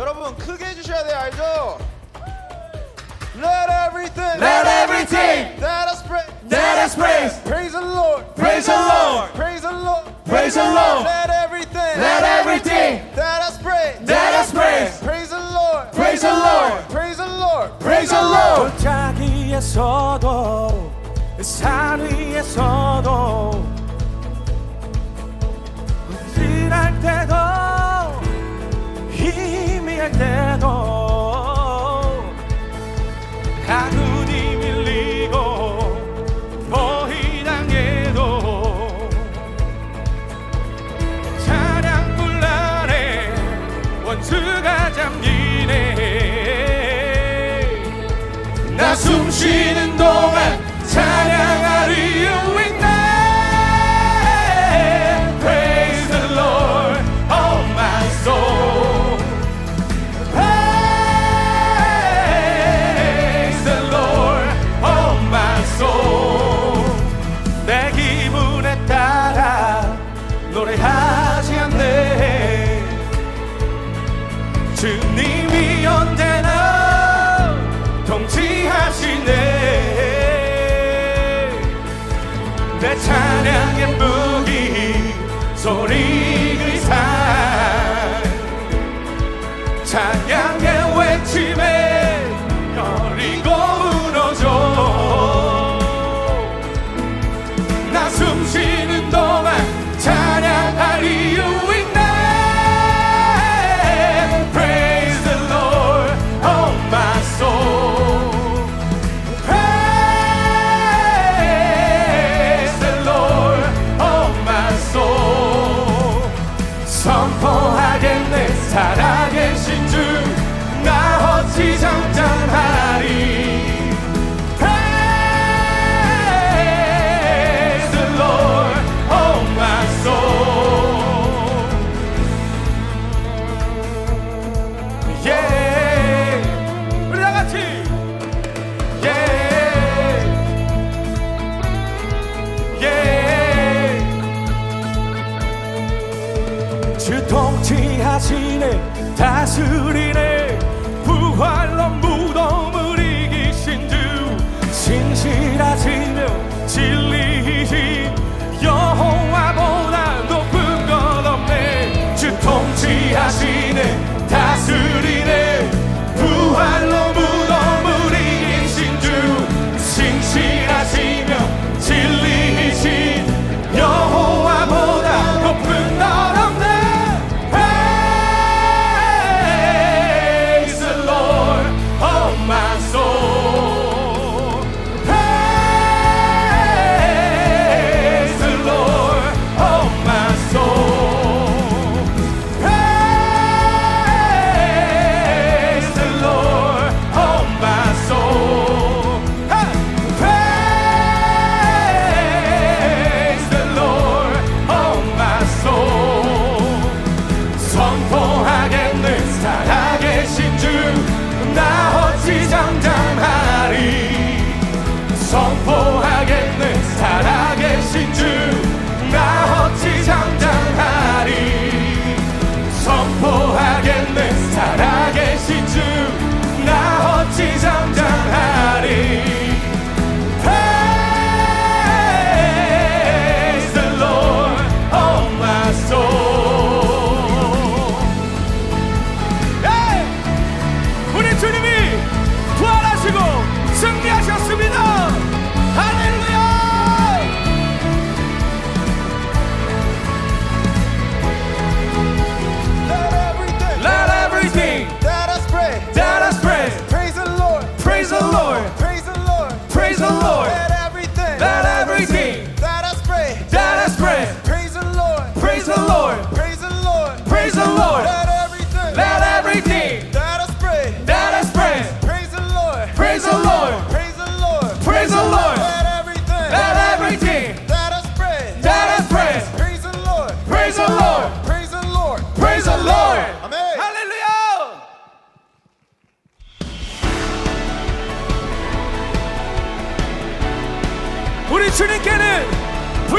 여러분 크게 해주셔야 돼요 알죠? Let everything Let everything that us praise that us praise Praise the Lord Praise the Lord Praise the Lord Praise the Lord Let everything Let everything that us praise that us praise Praise the Lord Praise the Lord Praise the Lord Praise the Lord 골짜기에서도 산 위에서도 흔들할 때도 Oh. 주님이 언제나 통치하시네. 내 찬양의 무기 소리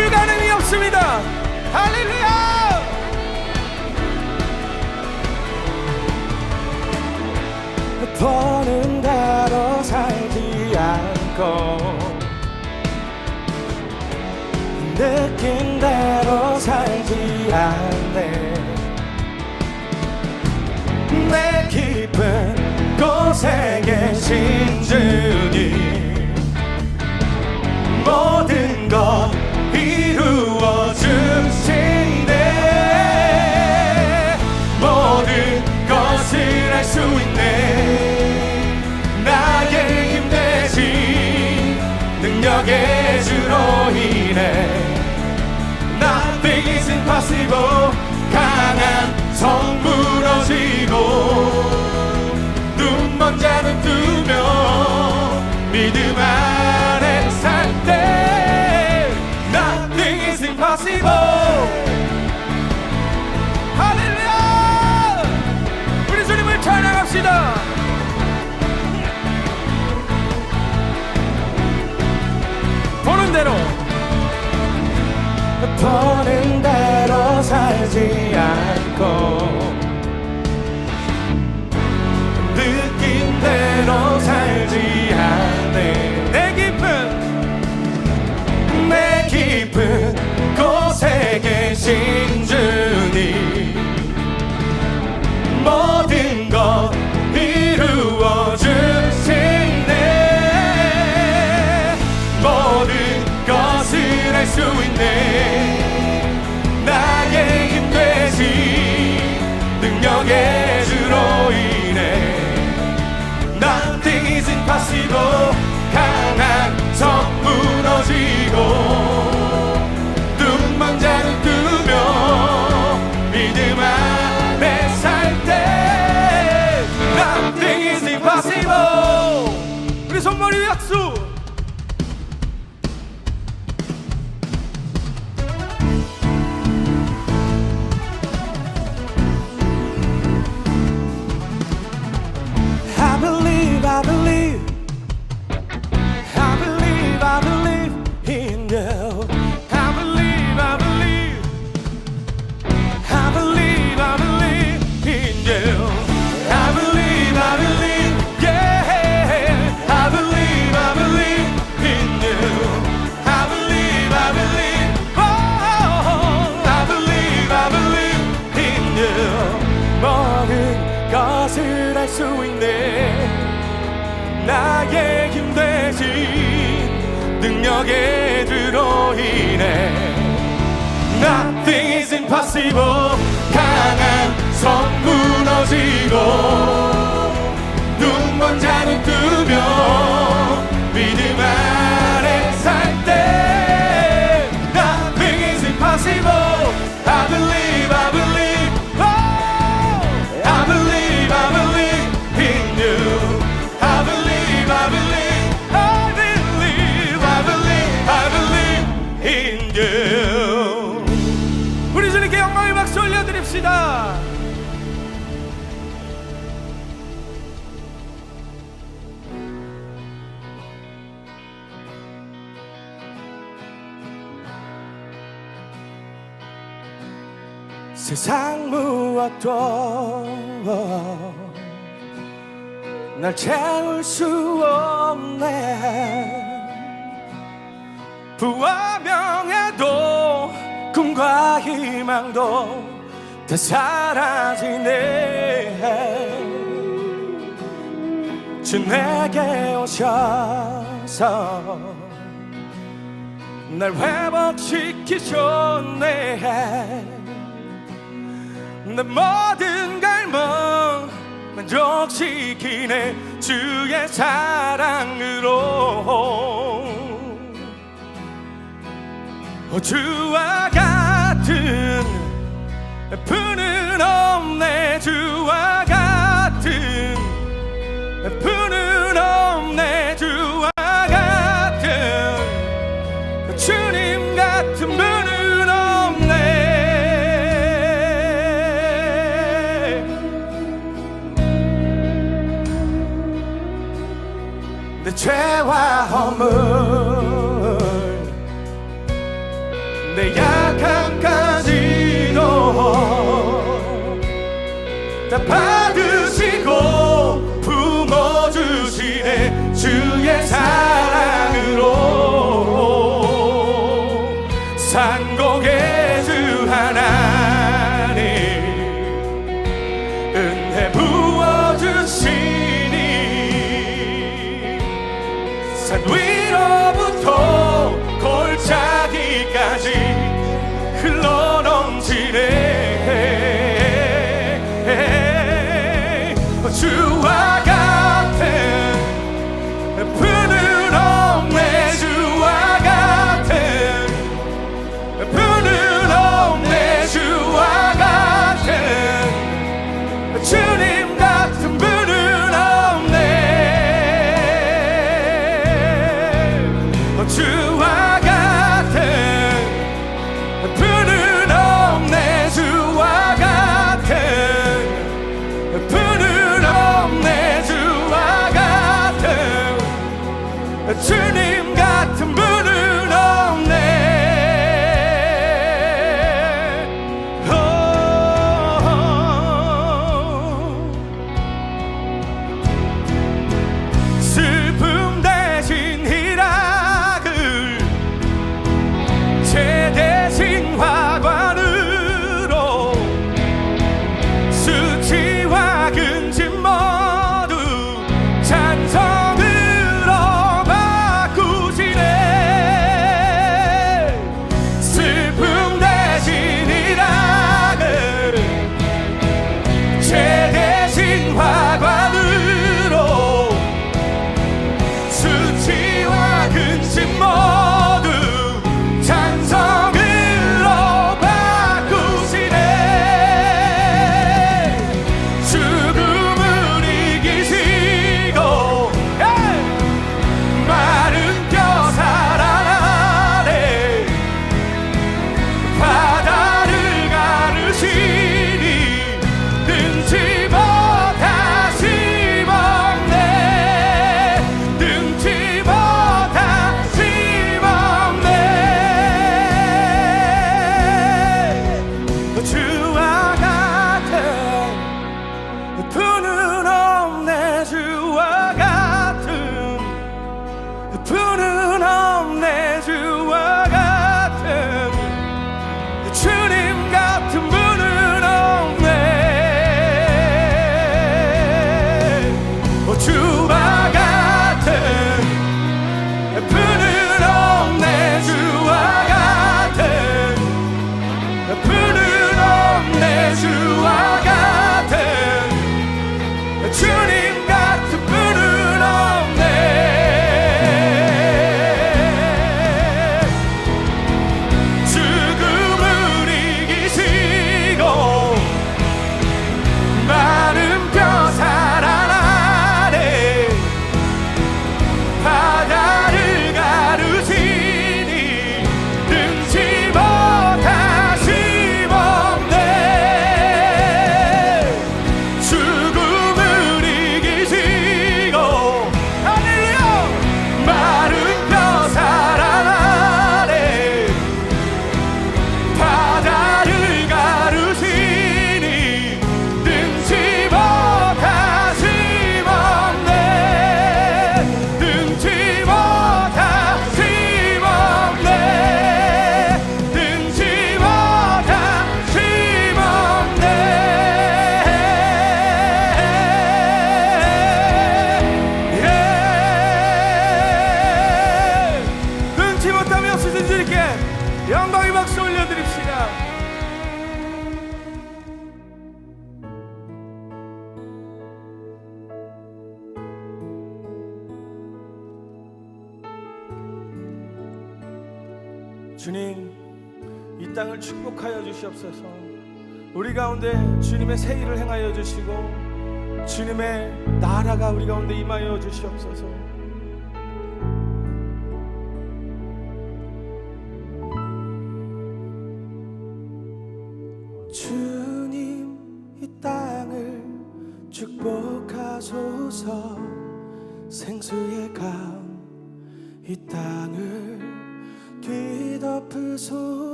불가능이 없습니다. 할렐루야! 더는 나로 살지 않고 느낀 대로 살지 않네 능력의 주로 인해. Nothing is impossible. 강한 성 무너지고 눈먼 자는 뜨면 세상 무엇도 날 채울 수 없 네？부와 명 에도 꿈과 희망도 다 사라지네 주 내게 오셔서 날 회복시키셨네 내 모든 갈망 만족시키네 주의 사랑으로. 어, 주와 같은 푸는 없네. 주와 같은 푸 죄와 허물. 내 약함까지도 다 but true. 축복하여 주시옵소서. 우리 가운데 주님의 새 일을 행하여 주시고 주님의 나라가 우리 가운데 임하여 주시옵소서.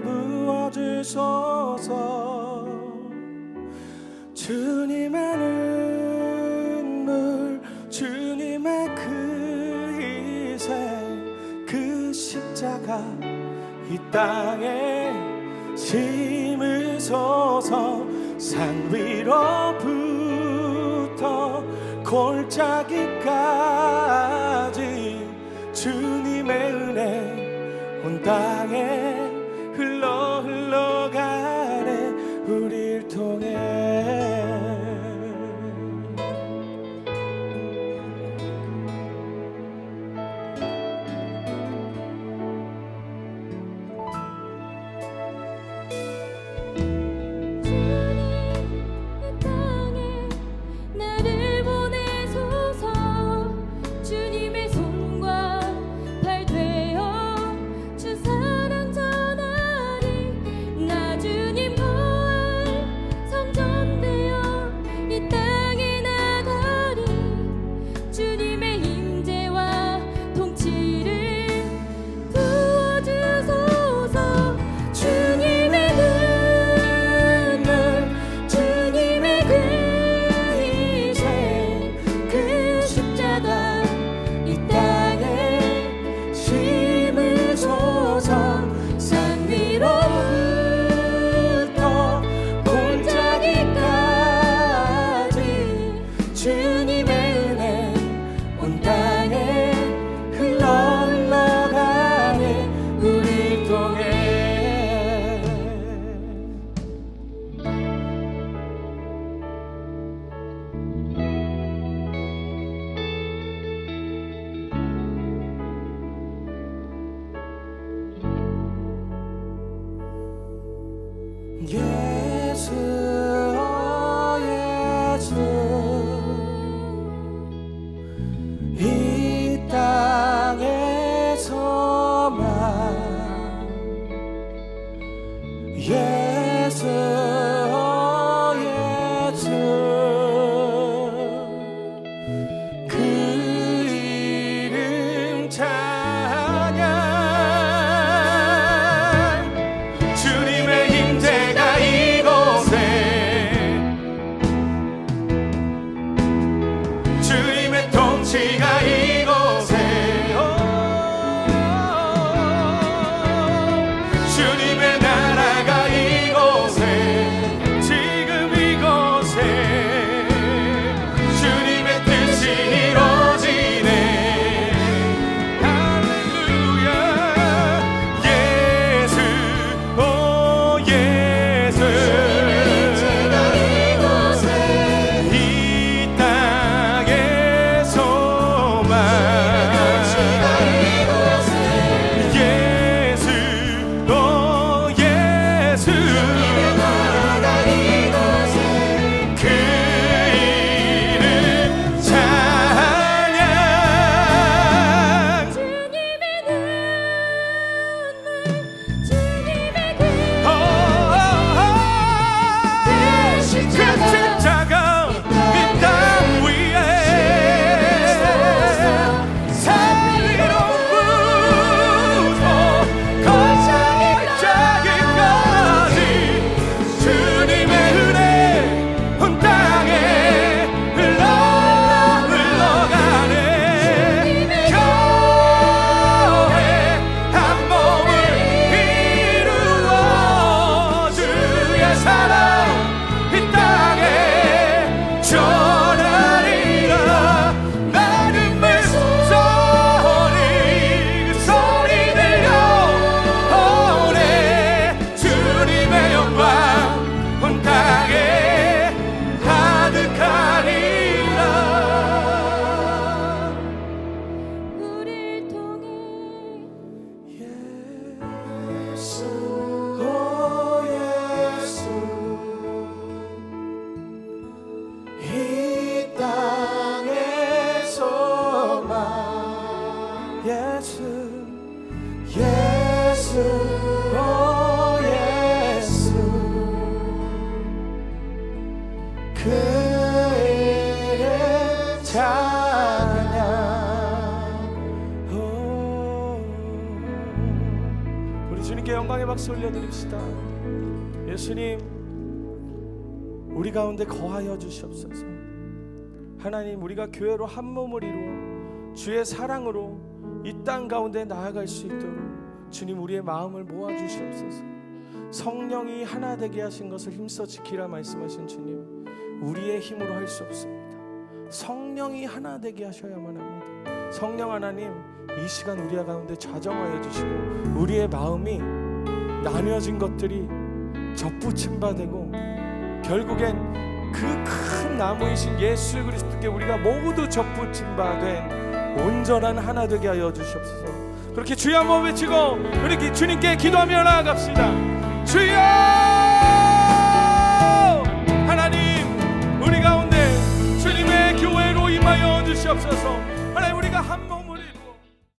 부어주소서. 주님의 눈물 주님의 그 희생 그 십자가 이 땅에 심으소서 산 위로부터 골짜기까지 주님의 은혜 온 땅에 Yeah. 예수 올려드립시다. 예수님, 우리 가운데 거하여 주시옵소서. 하나님, 우리가 교회로 한 몸을 이루어 주의 사랑으로 이 땅 가운데 나아갈 수 있도록 주님 우리의 마음을 모아 주시옵소서. 성령이 하나 되게 하신 것을 힘써 지키라 말씀하신 주님, 우리의 힘으로 할 수 없습니다. 성령이 하나 되게 하셔야만 합니다. 성령 하나님, 이 시간 우리 가운데 좌정하여 주시고 우리의 마음이 나뉘어진 것들이 접붙임 바되고 결국엔 그 큰 나무이신 예수 그리스도께 우리가 모두 접붙임 바된 온전한 하나 되게 하여 주시옵소서. 그렇게 주여 한번 외치고 그렇게 주님께 기도하며 나아갑시다. 주여 하나님 우리 가운데 주님의 교회로 임하여 주시옵소서.